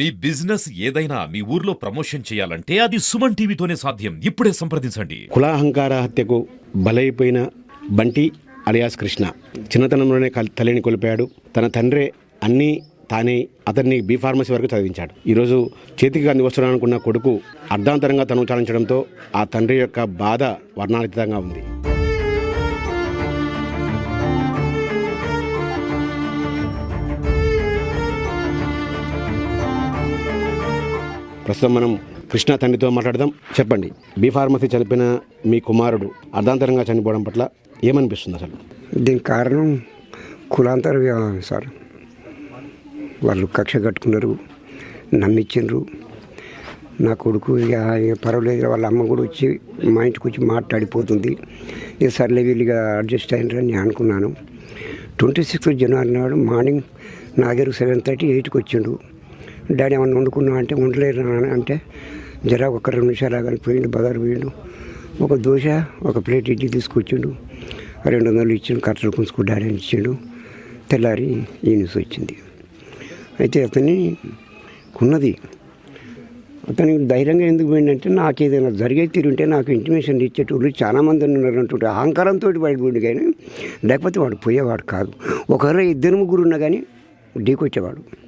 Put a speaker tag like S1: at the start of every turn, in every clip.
S1: మీ business ఏదైనా మీ ఊర్లో promotion చేయాలంటే అది సుమన్ టీవీతోనే సాధ్యం. ఇప్పుడే సంప్రదించండి.
S2: కులాహంకార హత్యకు బలైపోయిన బంటి అలియాస్ కృష్ణ. చిన్నతనంలోనే తల్లిని కోల్పోయాడు. తన తండ్రే అన్నీ తానే అతన్ని బీ ఫార్మసీ వరకు చదివించాడు. ఈరోజు చేతికి అంది వస్తున్నాడనుకున్న కొడుకు అర్ధాంతరంగా తను చాలించడంతో ఆ తండ్రి యొక్క బాధ వర్ణాతీతంగా ఉంది. ప్రస్తుతం మనం కృష్ణ తండ్రితో మాట్లాడదాం. చెప్పండి బీ ఫార్మసీ చనిపోయిన మీ కుమారుడు అర్ధాంతరంగా చనిపోవడం పట్ల ఏమనిపిస్తుంది అసలు?
S3: దీనికి కారణం కులాంతర వ్యవహారం సార్. వాళ్ళు కక్ష కట్టుకున్నారు నమ్మించిండ్రు నా కొడుకు ఇక పర్వాలేదు వాళ్ళ అమ్మ కూడా వచ్చి మా ఇంటికి వచ్చి మాట్లాడిపోతుంది. ఇక సర్లే వీళ్ళుగా అడ్జస్ట్ అయినరని అని నేను అనుకున్నాను. ట్వంటీ సిక్స్త్ జనవరి నాడు మార్నింగ్ నా దగ్గర సెవెన్ థర్టీ ఎయిట్కి వచ్చిండు. డాడీ ఏమన్నా వండుకున్నా అంటే వండలేరు అంటే జరా ఒక రెండు నిమిషాలు కానీ పోయిండు బగారు పోయిండు. ఒక దోశ ఒక ప్లేట్ ఇడ్లీ తీసుకొచ్చిండు. రెండు వందలు ఇచ్చిండు కట్టలు పుంచుకు డాడీ అని ఇచ్చిండు. తెల్లారి ఈ న్యూస్ వచ్చింది. అయితే అతని ఉన్నది అతనికి ధైర్యంగా ఎందుకు పోయిందంటే నాకు ఏదైనా జరిగే తీరుంటే నాకు ఇంటిమేషన్ ఇచ్చేటోళ్ళు చాలామంది ఉన్నారు అంటుంటే అహంకారంతో బయటపోయింది కానీ లేకపోతే వాడు పోయేవాడు కాదు. ఒకరు ఇద్దరు ముగ్గురు ఉన్నా కానీ ఢీకొచ్చేవాడు.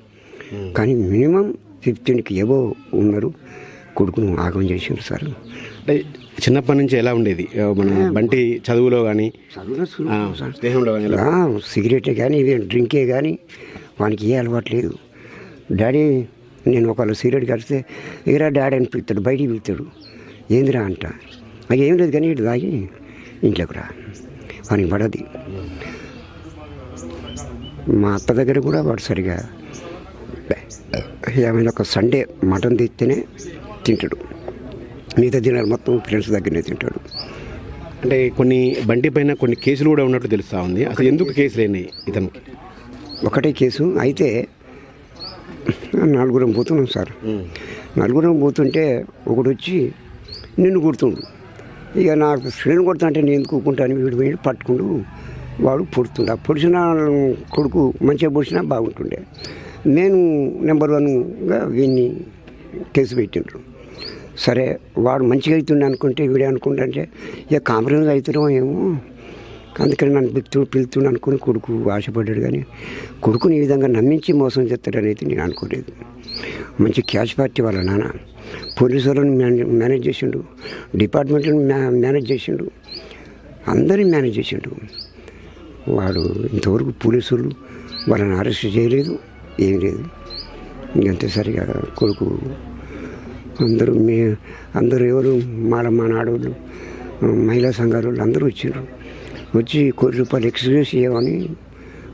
S3: కానీ మినిమం ఫిఫ్టీన్కి ఏవో ఉన్నారు. కొడుకును ఆగం చేసిండ్రు సార్.
S2: అంటే చిన్నప్పటి నుంచి ఎలా ఉండేది? మన బంటి చదువులో కానీ స్నేహంలో కానీ ఎలా?
S3: సిగరెటే కానీ ఇవి డ్రింకే కానీ వానికి ఏ అలవాటు లేదు. డాడీ నేను ఒకళ్ళు సిగరెట్ కలిస్తే ఎగరా డాడీ అని పిలుస్తాడు బయటికి పిలుస్తాడు ఏందిరా అంట. అది ఏం లేదు కానీ ఇటు తాగి ఇంట్లోకి రా. వానికి పడది. మా అత్త దగ్గర కూడా వాడు సరిగా ఏమైనా ఒక సండే మటన్ తెస్తేనే తింటాడు. మిగతా దినాలు మొత్తం ఫ్రెండ్స్ దగ్గరనే తింటాడు.
S2: అంటే కొన్ని బంటి పైన కొన్ని కేసులు కూడా ఉన్నట్టు తెలుస్తా ఉంది. అసలు ఎందుకు కేసులు అయినాయి ఇతనికి?
S3: ఒకటే కేసు. అయితే నలుగురం పోతున్నాం సార్. నలుగురం పోతుంటే ఒకడు వచ్చి నిన్ను కొడుతుండు. ఇక నాకు శ్రేణి కొడుతుంటే నేను ఎందుకు కూకుంటాను వీడు వీడు పట్టుకుండు వాడు పొడుతుండు. ఆ పొడిచిన కొడుకు మంచిగా పొడిచినా బాగుంటుండే. నేను నెంబర్ వన్గా వీడిని కేసు పెట్టిండ్రు. సరే వాడు మంచిగా అవుతుండే అనుకుంటే వీడే అనుకుంటే అంటే ఇక కాంప్రమైజ్ అవుతున్నాం ఏమో. అందుకని నన్ను పిలుతూ పిలుతుండు అనుకుని కొడుకు ఆశపడ్డాడు కానీ కొడుకుని ఈ విధంగా నమ్మించి మోసం చేస్తాడనేది నేను అనుకోలేదు. మంచి క్యాష్ పార్టీ వాళ్ళ నాన్న. పోలీసు వాళ్ళని మేనేజ్ చేసిండు. డిపార్ట్మెంట్ని మేనేజ్ చేసిండు. అందరిని మేనేజ్ చేసిండు. వాడు ఇంతవరకు పోలీసులు వాళ్ళని అరెస్ట్ చేయలేదు. ఏం లేదు. ఇంకంతే సరిగా కొడుకు అందరూ మే అందరూ ఎవరు మాల మా నాడోళ్ళు మహిళా సంఘాల వాళ్ళు అందరూ వచ్చిండ్రు. వచ్చి కోటి రూపాయలు ఎక్స్క్యూజ్ చేయమని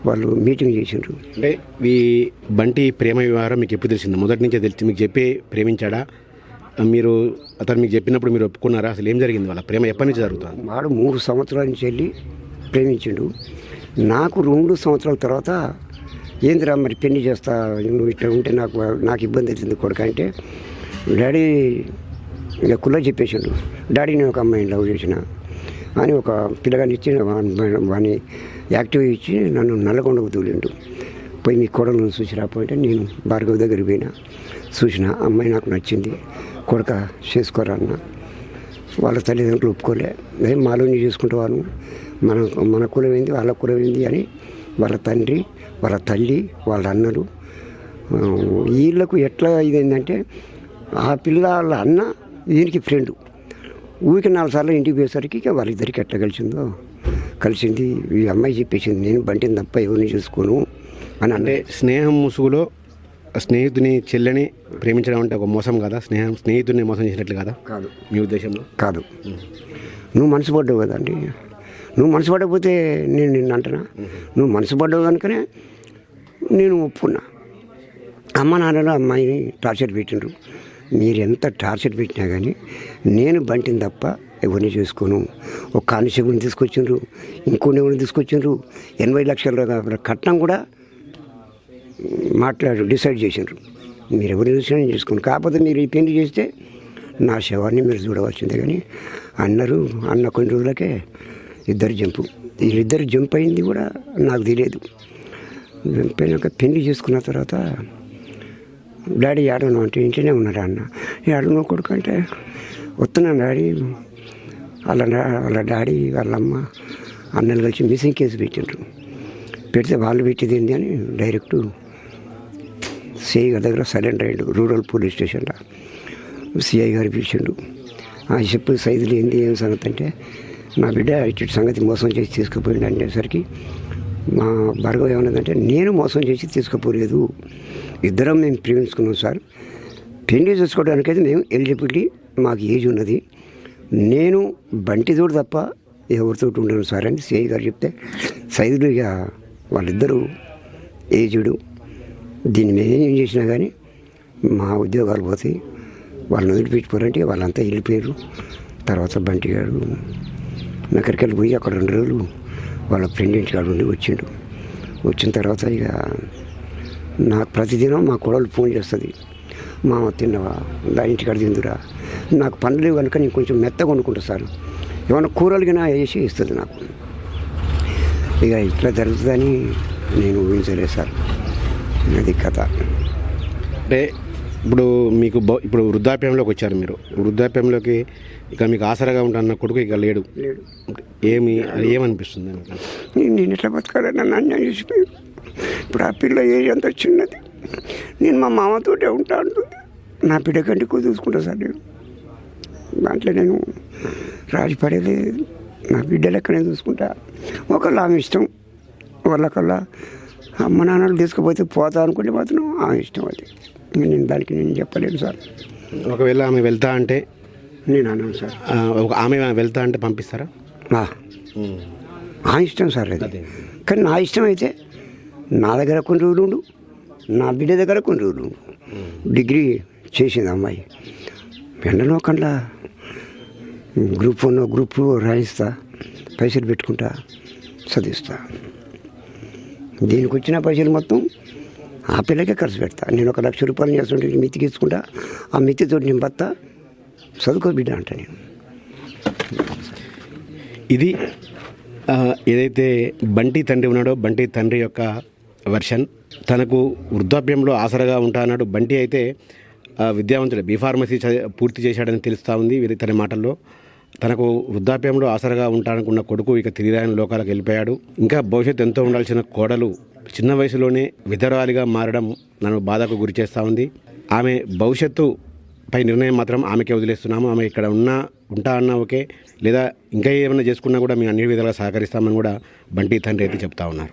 S3: వాళ్ళు మీటింగ్ చేసిండ్రు.
S2: అంటే ఈ బంటి ప్రేమ వ్యవహారం మీకు ఎప్పుడు తెలిసింది? మొదటి నుంచే తెలిసి మీకు చెప్పే ప్రేమించాడా? మీరు అతను మీకు చెప్పినప్పుడు మీరు ఒప్పుకున్నారా? అసలు ఏం జరిగింది? వాళ్ళ ప్రేమ ఎప్పటి నుంచి జరుగుతుంది?
S3: వాడు మూడు సంవత్సరాల నుంచి వెళ్ళి ప్రేమించిండు. నాకు రెండు సంవత్సరాల తర్వాత ఏందిరా మరి పెళ్ళి చేస్తా? నువ్వు ఇట్లా ఉంటే నాకు నాకు ఇబ్బంది అవుతుంది కొడుకు అంటే డాడీ ఇక కుల్ల చెప్పేసిండు. డాడీ నేను ఒక అమ్మాయిని లవ్ చేసిన. అని ఒక పిల్లగాని ఇచ్చి వాని- యాక్టివ్ ఇచ్చి నన్ను నల్లగొండకు తూలిండు. పోయి మీ కోడలను చూసి రాపోయింటే నేను భార్గవ్ దగ్గరికి పోయినా. చూసిన అమ్మాయి నాకు నచ్చింది. కొడుక చేసుకోరా అన్న. వాళ్ళ తల్లిదండ్రులు ఒప్పుకోలే. ఏం మాలోని చేసుకుంటావాను మన మన కులం ఏంది వాళ్ళ కులం ఏంది అని వాళ్ళ తండ్రి వాళ్ళ తల్లి వాళ్ళ అన్నలు. వీళ్ళకు ఎట్లా ఇదైందంటే ఆ పిల్ల వాళ్ళ అన్న దీనికి ఫ్రెండ్ ఊరికి నాలుగు సార్లు ఇంటికి పోయేసరికి ఇక వాళ్ళిద్దరికి ఎట్లా కలిసిందో? కలిసింది ఈ అమ్మాయి చెప్పేసింది నేను బంటిని తప్ప ఎవరిని చూసుకోను అని
S2: అంటే స్నేహం ముసుగులో స్నేహితుని చెల్లెని ప్రేమించడం అంటే ఒక మోసం కదా? స్నేహం స్నేహితుడిని మోసం చేసినట్లు కదా?
S3: కాదు.
S2: మీ ఉద్దేశంలో?
S3: కాదు. నువ్వు మనసు పడ్డావు కదండి. నువ్వు మనసు పడకపోతే నేను నిన్ను అంటనా? నువ్వు మనసు పడ్డావు కనుకనే నేను ఒప్పుకున్నా. అమ్మ నాన్నలు అమ్మాయిని టార్చర్ పెట్టిండ్రు. మీరు ఎంత టార్చర్ పెట్టినా కానీ నేను బంటిని తప్ప ఎవరిని చేసుకోను. ఒక కానిస్టేబుల్ని తీసుకొచ్చిండ్రు ఇంకోని ఎవరిని తీసుకొచ్చిండ్రు. ఎనభై లక్షల కట్నం కూడా మాట్లాడు డిసైడ్ చేసిండ్రు. మీరు ఎవరిని చూసినా చేసుకోండి కాకపోతే మీరు ఈ పెళ్ళి చేస్తే నా శవాన్ని మీరు చూడవలసిందే కానీ అన్నారు. అన్న కొన్ని రోజులకే ఇద్దరు జంపు. వీళ్ళిద్దరు జంప్ అయింది కూడా నాకు తెలియదు. పెళ్ళి పెళ్ళి చేసుకున్న తర్వాత డాడీ ఏడను అంటే ఇంట్లోనే ఉన్నాడు అన్న. ఏడను కొడుకు అంటే వస్తున్నాను డాడీ. వాళ్ళ వాళ్ళ డాడీ వాళ్ళమ్మ అన్నలు కలిసి మిస్సింగ్ కేసు పెట్టిండ్రు. పెడితే వాళ్ళు పెట్టేది ఏంటి అని డైరెక్ట్ సిఐ గారి దగ్గర సరెండర్ అయ్యాడు రూరల్ పోలీస్ స్టేషన్లో. సిఐ గారు పిలిచిండు ఆ చెప్పు సైజులు ఏంది ఏం సంగతి? అంటే నా బిడ్డ ఇటు సంగతి మోసం చేసి తీసుకుపోయింది అనేసరికి మా భార్గవ్ ఏమన్నదంటే నేను మోసం చేసి తీసుకుపోలేదు. ఇద్దరం మేము ప్రేమించుకున్నాం సార్. పెళ్ళి చూసుకోవడానికైతే మేము ఎలిజిబిలిటీ మాకు ఏజ్ ఉన్నది. నేను బంటితోడు తప్ప ఎవరితో ఉండను సార్ అని సిఐ గారు చెప్తే సైదులు ఇక వాళ్ళిద్దరూ ఏజుడు. దీన్ని మేమేం చేసినా కానీ మా ఉద్యోగాలు పోతాయి వాళ్ళని వదిలిపెట్టుకోరంటే వాళ్ళంతా వెళ్ళిపోయారు. తర్వాత బంటి గారు నగరికెళ్ళి పోయి అక్కడ రెండు రోజులు వాళ్ళ ఫ్రెండ్ ఇంటికాడ ఉండి వచ్చిండు. వచ్చిన తర్వాత ఇక నాకు ప్రతిదినం మా కోడలు ఫోన్ చేస్తుంది. మామ తిన్నవా? దాని ఇంటికాడ తిందురా. నాకు పనులు కనుక నేను కొంచెం మెత్తగా వండుకుంటా సార్. ఏమైనా కూరలుగా వేసి ఇస్తుంది నాకు. ఇక ఇట్లా జరుగుతుందని నేను ఊహించలేదు సార్. అది కథ.
S2: అంటే ఇప్పుడు మీకు బ- ఇప్పుడు వృద్ధాప్యంలోకి వచ్చారు మీరు. వృద్ధాప్యంలోకి ఇక మీకు ఆసరాగా ఉంటున్న కొడుకు ఇక లేడు.
S3: లేడు.
S2: ఏమి అది ఏమనిపిస్తుంది?
S3: నేను నేను ఎట్లా బతకాలని నన్ను అన్యాయం చేసిపోయాడు ఇప్పుడు ఆ పిల్ల ఏజ్ అంత చిన్నది. నేను మా మామతోటే ఉంటా అంటుంది. నా బిడ్డ కంటే ఎక్కువ చూసుకుంటా సార్ నేను. దాంట్లో నేను రాజు పడేది నా బిడ్డ లెక్కనే చూసుకుంటా. ఒకళ్ళు ఆమె ఇష్టం. వాళ్ళకల్లా అమ్మ నాన్నలు తీసుకుపోతే పోతా అనుకుంటే మాత్రం ఆమె ఇష్టం అది. నేను దానికి నేను చెప్పలేను సార్.
S2: ఒకవేళ ఆమె వెళ్తా అంటే?
S3: నేను అన్నాను సార్.
S2: ఒక ఆమె వెళ్తా అంటే పంపిస్తారా?
S3: ఆ, నా ఇష్టం సార్ అది. కానీ నా ఇష్టం అయితే నా దగ్గర కొన్ని రోజులు నా బిడ్డ దగ్గర కొన్ని రోజులు డిగ్రీ చేసింది అమ్మాయి. వెంటనే కండ్లా గ్రూప్ వన్ గ్రూప్ రాయిస్తా పైసలు పెట్టుకుంటా చదివిస్తా దీనికి వచ్చిన పైసలు మొత్తం ఆ పిల్లకే ఖర్చు పెడతా. నేను ఒక లక్ష రూపాయలు చేస్తుంటే మితి తీసుకుంటా ఆ మితితో నేను భర్త చదువుకో బిడ్డ అంట నేను.
S2: ఇది ఏదైతే బంటి తండ్రి ఉన్నాడో బంటి తండ్రి యొక్క వెర్షన్ తనకు వృద్ధాప్యంలో ఆసరగా ఉంటా అన్నాడు. బంటి అయితే విద్యావంతుడు. బీ ఫార్మసీ పూర్తి చేశాడని తెలుస్తూ ఉంది తన మాటల్లో. తనకు వృద్ధాప్యంలో ఆసరగా ఉంటాననుకున్న కొడుకు ఇక తిరిగిరాని లోకాలకు వెళ్ళిపోయాడు. ఇంకా భవిష్యత్తు ఎంతో ఉండాల్సిన కోడలు చిన్న వయసులోనే విధరాలిగా మారడం నన్ను బాధకు గురి చేస్తూ ఉంది. ఆమె భవిష్యత్తు పై నిర్ణయం మాత్రం ఆమెకే వదిలేస్తున్నాము. ఆమె ఇక్కడ ఉన్నా ఉంటా అన్నా ఓకే. లేదా ఇంకా ఏమైనా చేసుకున్నా కూడా మేము అన్ని విధాలుగా సహకరిస్తామని కూడా బంటి తండ్రి అయితే చెప్తా ఉన్నారు.